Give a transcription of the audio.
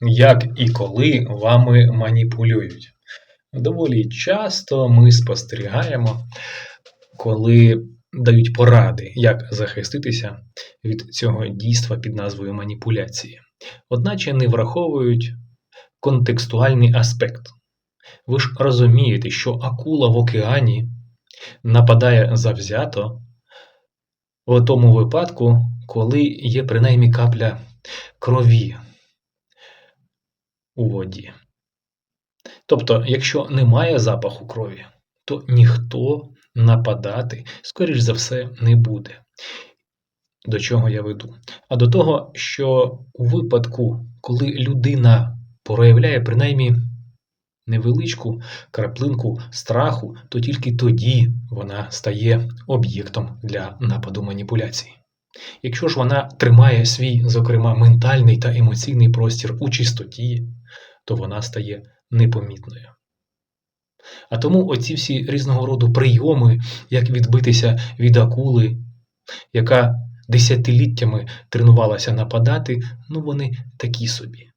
як і коли вами маніпулюють. Доволі часто ми спостерігаємо, коли дають поради, як захиститися від цього дійства під назвою маніпуляції. Одначе не враховують контекстуальний аспект. Ви ж розумієте, що акула в океані нападає завзято в тому випадку, коли є принаймні капля крові у воді. Тобто, якщо немає запаху крові, то ніхто нападати, скоріш за все, не буде. До чого я веду? А до того, що у випадку, коли людина проявляє принаймні невеличку краплинку страху, то тільки тоді вона стає об'єктом для нападу маніпуляцій. Якщо ж вона тримає свій, зокрема, ментальний та емоційний простір у чистоті, то вона стає непомітною. А тому оці всі різного роду прийоми, як відбитися від акули, яка десятиліттями тренувалася нападати, ну вони такі собі.